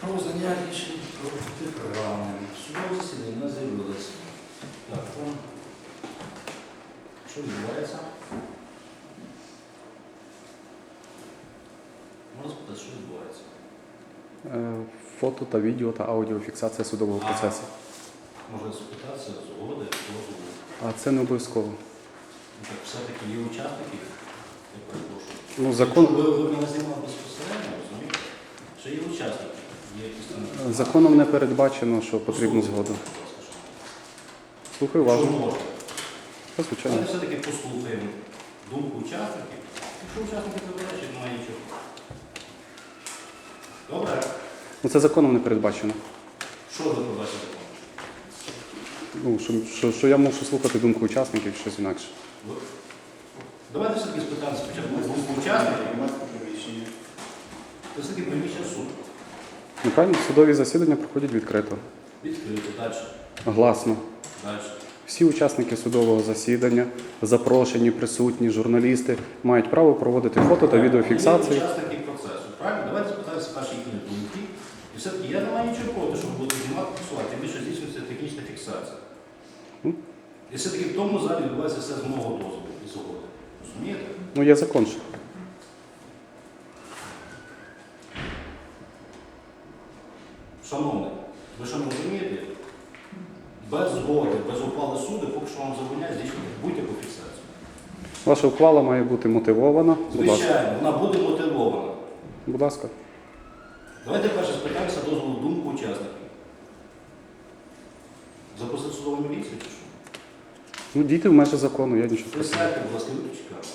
Про визнання рішень протиправним. Судове засідання з'явилося. Так, там. Що відбувається? Можна спитати, що відбувається? Е, Фото та відео та аудіофіксація судового процесу. Можна спитатися, згоди, дозволу. А це не обов'язково. Ну, Так все-таки є учасники, я перепрошую. Ну, закон, Якщо ви, ви мене знімали безпосередньо, розумієте? Що є учасники, є якісь там... законом не передбачено, що потрібна Послухайте, згода. Що уважно. Та, Звичайно. Давайте все-таки послухаємо думку учасників. Якщо учасники заперечують, немає нічого. Добре. Ну, це законом не передбачено. Що ви побачите? Ну, що, що, що я мушу слухати думку учасників, щось інакше. Давайте все-таки спитаємо спочатку думку учасників. Це все-таки приміщення суду. Ну, правильно, судові засідання проходять відкрито, Відкрито, далі. гласно. Далі. Всі учасники судового засідання, запрошені, присутні, журналісти мають право проводити фото та відеофіксації. учасники процесу. Правильно? Давайте спитаємося перші їхні думки. І все-таки я не маю нічого проти, щоб будете знімати фіксувати, тим більше здійснюється технічна фіксація. І все-таки в тому залі відбувається все з мого дозволу і згоди. Розумієте? Ну, є закон. що. Шановний, ви що не розумієте? Без згоди, без ухвали суду, поки що вам забороняє здійснювати будь-яку фіксацію. Ваша ухвала має бути мотивована. Будь ласка. Звичайно, вона буде мотивована. Будь ласка. Давайте перше спитаємося дозволу думку учасників. Запросити судову міліцію чи що? Ну, дійте в межі закону, я нічого. Присядьте, будь ласка, виключіть камеру.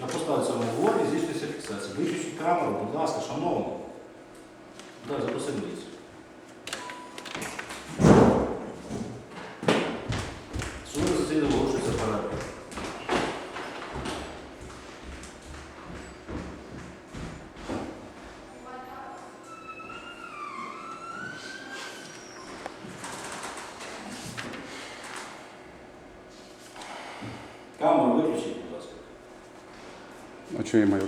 Я поставлю це в говорі, здійснюється фіксація. Виключіть камеру, будь ласка, шановний. Так, запроси міліцію. Судове засідання оголошується перервою. Камеру виключіть, будь ласка. А чого я маю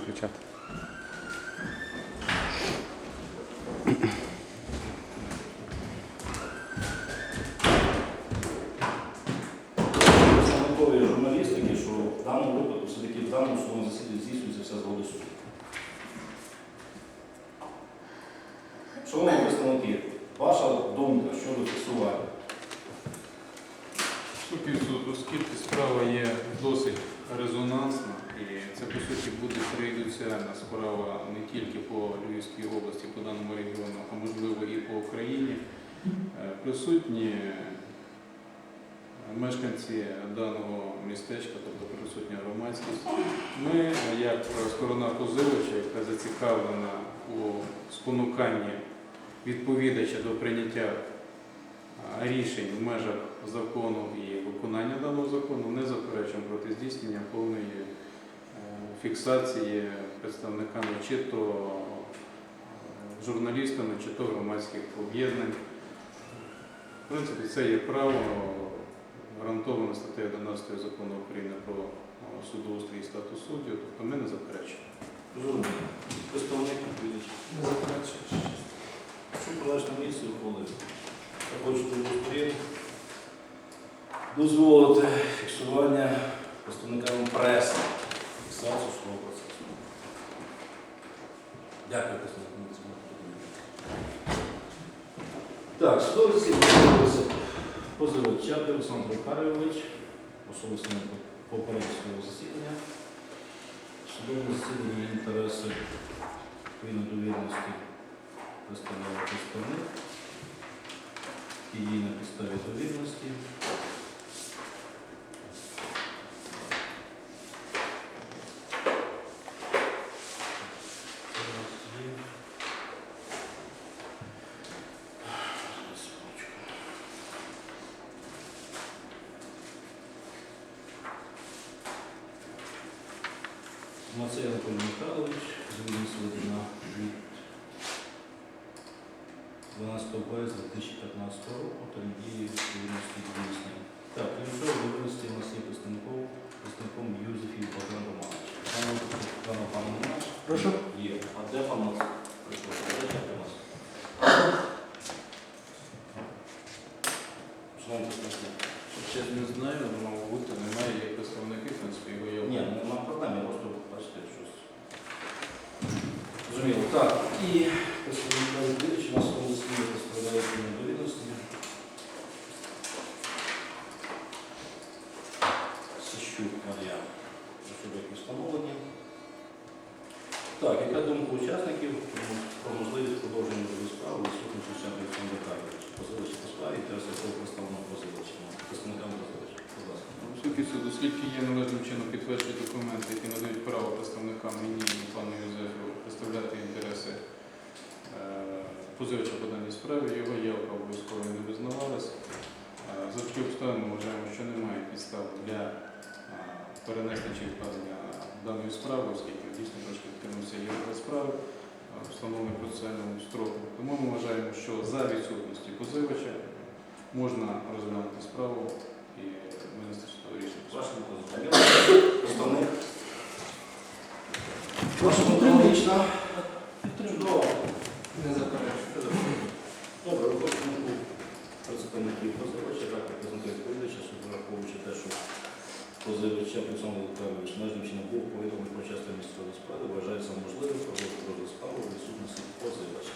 журналістики, що в даному випадку все-таки в даному судовому засіданні здійснюється вся згода суду. Шановні представники, ваша думка щодо фіксування. Оскільки справа є досить резонансна, і це по суті буде пріоритетна справа не тільки по Львівській області, по даному регіону, а можливо і по Україні. Е, Присутні мешканці даного містечка, тобто присутня громадськість. Ми, як сторона позивача, яка зацікавлена у спонуканні відповідача до прийняття рішень в межах закону і виконання даного закону не заперечуємо проти здійснення повної е, фіксації представниками чи то е, журналістами, чи то громадських об'єднань. В принципі, це є право гарантоване статтею 11 закону України про е, судоустрій і статус суддів, тобто ми не заперечуємо. Зрозуміло. Представник відповідач. Не заперечуєш. Що продаж на місці ухвалив? Я хочу до сторін дозволити фіксування представникам преси, фіксацію свого процесу. Дякую, представник. Так, відбулося позивач Чапи Олександр Макарович, особисто на попередньо судового засідання. Судове засідання інтереси відповідно довіреності представляє представник і на підставі довірності. Мацей Анатолій Михайлович, звільнився на від 12 березня 2015 року та дії. Так, крім цього, довірності у нас є представником, представником Юзефів Богдан Романович. Пане Пане Романович, Прошу. є. А де пан нас? Прийшов? Де у нас? Шановні представники. Ще не знаю, але мав бути, немає представники, в принципі, його є. Ні, ну, нема проблем, я просто бачите щось. Зрозуміло. Так, і представника відповідачі у нас у листі представляють недовідності. Сищук Марія. Особи, які встановлені. Так, яка думка учасників про можливість продовження розгляду справи відсутності учасників Олександра Карповича? Позивачі по справі, інтереси якого представлено позивачем. Представникам позивача. Будь ласка. Ну, В суті суду, оскільки є належним чином підтверджені документи, які надають право представникам мені і пану Юзефу представляти інтереси е, позивача по даній справі, його явка обов'язково не визнавалась. Е, За такі обставини вважаємо, що немає підстав для е, перенесення чи відкладення даної справи, оскільки дійсно трошки відкинувся є справи, встановлений процесуальному строку. Тому ми вважаємо, що за відсутності позивача можна розглянути справу винести судове рішення. Ваше позивача. Представник. Прошу аналогічно. Чудово. Не заперечую. Добре, виходить думку представників позивача, так, презентує відповідача, суд враховуючи те, що позивача Олександр Лукавич належним чином був повідомлений про частину місцевої справи, вважається можливим проводити в відсутності позивача.